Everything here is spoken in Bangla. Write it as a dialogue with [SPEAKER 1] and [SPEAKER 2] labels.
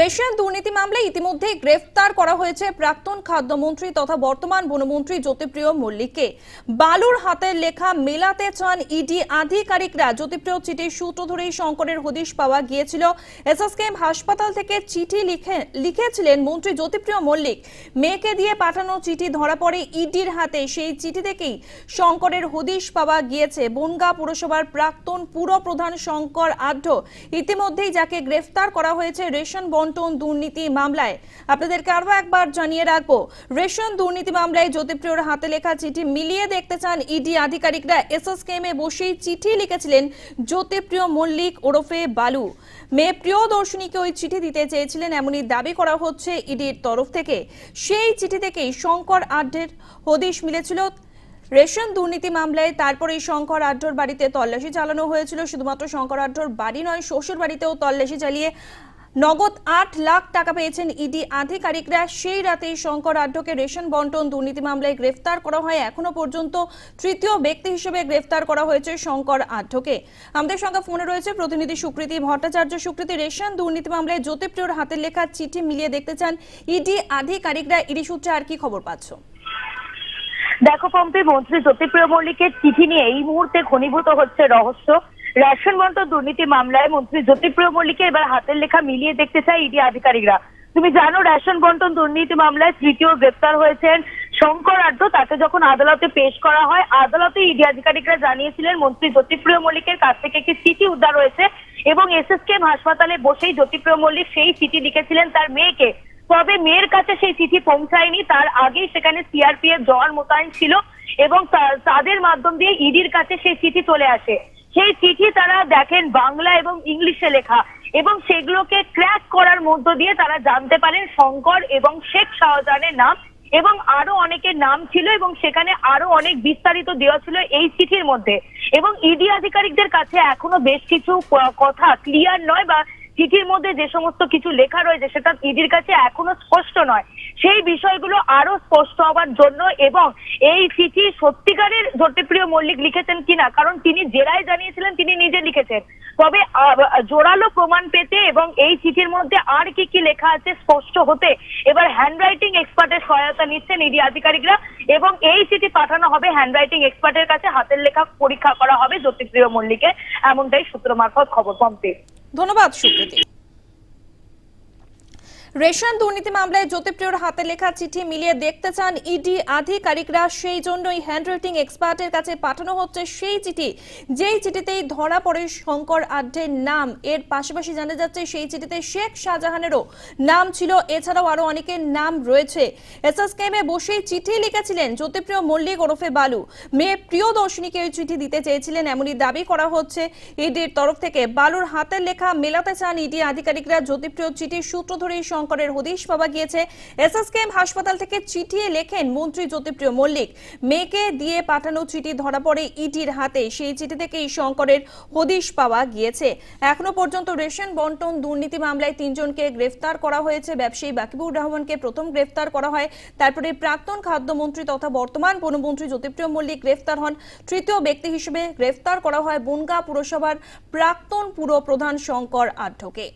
[SPEAKER 1] রেশন দুর্নীতি মামলায় ইতিমধ্যে গ্রেফতার করা হয়েছে প্রাক্তন খাদ্যমন্ত্রী তথা বর্তমান বনমন্ত্রী জ্যোতিপ্রিয় মল্লিককে। বালুর হাতের লেখা মেলাতে চান ইডি আধিকারিকরা। জ্যোতিপ্রিয় চিঠির সূত্র ধরেই শঙ্করের হদিশ পাওয়া গিয়েছিল। এসএসকেএম হাসপাতাল থেকে চিঠি লিখে লিখেছিলেন মন্ত্রী জ্যোতিপ্রিয় মল্লিক। মেয়েকে দিয়ে পাঠানো চিঠি ধরা পড়ে ইডির হাতে। সেই চিঠি থেকেই শঙ্করের হদিশ পাওয়া গিয়েছে। বনগা পুরসভার প্রাক্তন পুরপ্রধান শঙ্কর আঢ্য ইতিমধ্যেই যাকে গ্রেফতার করা হয়েছে রেশন বন্টন দুর্নীতি মামলায়। আপনাদেরকে আরও একবার জানিয়ে রাখব, রেশন দুর্নীতি মামলায় জ্যোতিপ্রিয়র হাতে লেখা চিঠি মিলিয়ে দেখতে চান ইডি আধিকারিকরা। এসএসকেএম বসেই চিঠি লিখেছিলেন জ্যোতিপ্রিয় মল্লিক ওরফে বালু। মেয়ে প্রিয় দর্শনীকে ওই চিঠি দিতে চেয়েছিলেন, এমনই দাবি করা হচ্ছে ইডির তরফ থেকে। সেই চিঠি থেকেই শঙ্কর আড্ডের হদিশ মিলেছিল। রেশন দুর্নীতি মামলায় তারপরে শঙ্কর আড্ডর বাড়িতে তল্লাশি চালানো হয়েছিল। শুধুমাত্র শঙ্কর আড্ডর বাড়ি নয় শ্বশুর বাড়িতেও তল্লাশি চালিয়ে নগদ আট লাখ টাকা পেয়েছেন ইডি আধিকারিকরা। সেই রাতেই শঙ্কর আড্ডকে রেশন বন্টন দুর্নীতি মামলায় গ্রেফতার করা হয়। এখনও পর্যন্ত তৃতীয় ব্যক্তি হিসেবে গ্রেফতার করা হয়েছে শঙ্কর আড্ডকে আমাদের সঙ্গে ফোনে রয়েছে প্রতিনিধি সুকৃতি ভট্টাচার্য। সুকৃতি, রেশন দুর্নীতি মামলায় জ্যোতিপ্রিয়র হাতের লেখা চিঠি মিলিয়ে দেখতে চান ইডি আধিকারিকরা। ইডি সূত্রে আর কি খবর পাচ্ছ?
[SPEAKER 2] দেখো পম্পি, মন্ত্রী জ্যোতিপ্রিয় মল্লিকের চিঠি নিয়ে এই মুহূর্তে ঘনীভূত হচ্ছে রহস্য। রেশন বন্টন দুর্নীতি মামলায় মন্ত্রী জ্যোতিপ্রিয় মল্লিকের এবার হাতের লেখা মিলিয়ে দেখতে চায় ইডি আধিকারিকরা। তুমি জানো রেশন বন্টন দুর্নীতি মামলায় তৃতীয় গ্রেপ্তার হয়েছেন শঙ্কর আড্ড। তাকে যখন আদালতে পেশ করা হয় আদালতে ইডি আধিকারিকরা জানিয়েছিলেন মন্ত্রী জ্যোতিপ্রিয় মল্লিকের কাছ থেকে একটি চিঠি উদ্ধার হয়েছে এবং এসএসকেএম হাসপাতালে বসেই জ্যোতিপ্রিয় মল্লিক সেই চিঠি লিখেছিলেন তার মেয়েকে। তবে মেয়ের কাছে সেই চিঠি পৌঁছায়নি, তার আগেই সেখানে সিআরপিএফ জওয়ান মোতায়েন ছিল এবং তাদের মাধ্যম দিয়ে ইডির কাছে সেই চিঠি চলে আসে। সেই চিঠি তারা দেখেন বাংলা এবং ইংলিশে লেখা এবং সেগুলোকে ক্র্যাক করার মধ্য দিয়ে তারা জানতে পারেন শঙ্কর এবং শেখ শাহজাহানের নাম এবং আরও অনেকের নাম ছিল এবং সেখানে আরও অনেক বিস্তারিত দেওয়া ছিল এই চিঠির মধ্যে। এবং ইডি আধিকারিকদের কাছে এখনও বেশ কিছু কথা ক্লিয়ার নয় বা চিঠির মধ্যে যে সমস্ত কিছু লেখা রয়েছে সেটা ইডির কাছে এখনও স্পষ্ট নয়। সেই বিষয়গুলো আরও স্পষ্ট হওয়ার জন্য এবং এই চিঠি সত্যিকারের জ্যোতিপ্রিয় মল্লিক লিখেছেন কিনা, কারণ তিনি জেরায় জানিয়েছিলেন, তিনি নিজে লিখেছেন। তবে জোরালো প্রমাণ পেতে এবং এই চিঠির মধ্যে আর কি কি লেখা আছে স্পষ্ট হতে এবার হ্যান্ডরাইটিং এক্সপার্টের সহায়তা নিচ্ছেন ইডি আধিকারিকরা এবং এই চিঠি পাঠানো হবে হ্যান্ডরাইটিং এক্সপার্টের কাছে। হাতের লেখা পরীক্ষা করা হবে জ্যোতিপ্রিয় মল্লিকের, এমনটাই সূত্র মারফত খবর পম্পে।
[SPEAKER 1] ধন্যবাদ সুকৃতি রেশন দুর্নীতি মামলায় জ্যোতিপ্রিয়র হাতে লেখা চিঠি মিলিয়ে দেখতে চান ইডি আধিকারিকরা। সেই জন্যই হ্যান্ডরাইটিং এক্সপার্টের কাছে পাঠানো হচ্ছে সেই চিঠি। যেই চিঠিতেই ধরা পড়ে শঙ্কর আড্ডের নাম, এর পাশাপাশি জানা যাচ্ছে সেই চিঠিতে শেখ শাহজাহানেরও নাম ছিল। এছাড়াও আরও অনেকের নাম রয়েছে। এসএসকেএম এ বসেই চিঠি লিখেছিলেন জ্যোতিপ্রিয় মল্লিক ওরফে বালু। মেয়ে প্রিয়দর্শিনীকে ওই চিঠি দিতে চেয়েছিলেন, এমনই দাবি করা হচ্ছে। ইডির তরফ থেকে বালুর হাতের লেখা মেলাতে চান ইডি আধিকারিকরা। জ্যোতিপ্রিয় চিঠির সূত্র ধরেই শঙ্করের হদিশ পাওয়া গিয়েছে। এসএসকেএম হাসপাতাল থেকে চিঠি লেখেন মন্ত্রী জ্যোতিপ্রিয় মল্লিক। মেয়েকে দিয়ে পাঠানো চিঠি ধরা পড়ে ইডির হাতে। সেই চিঠি থেকেই শঙ্করের হদিশ পাওয়া গিয়েছে। এখনও পর্যন্ত রেশন বন্টন, দুর্নীতি মামলায় তিনজনকে গ্রেফতার করা হয়েছে। ব্যবসায়ী বাকিবুর রহমানকে প্রথম গ্রেফতার করা হয়। তারপরে প্রাক্তন খাদ্যমন্ত্রী তথা বর্তমান বনমন্ত্রী জ্যোতিপ্রিয় মল্লিক গ্রেফতার হন। তৃতীয় ব্যক্তি হিসেবে গ্রেফতার করা হয় বনগা পুরসভার প্রাক্তন পুর প্রধান শঙ্কর আঢ্যকে।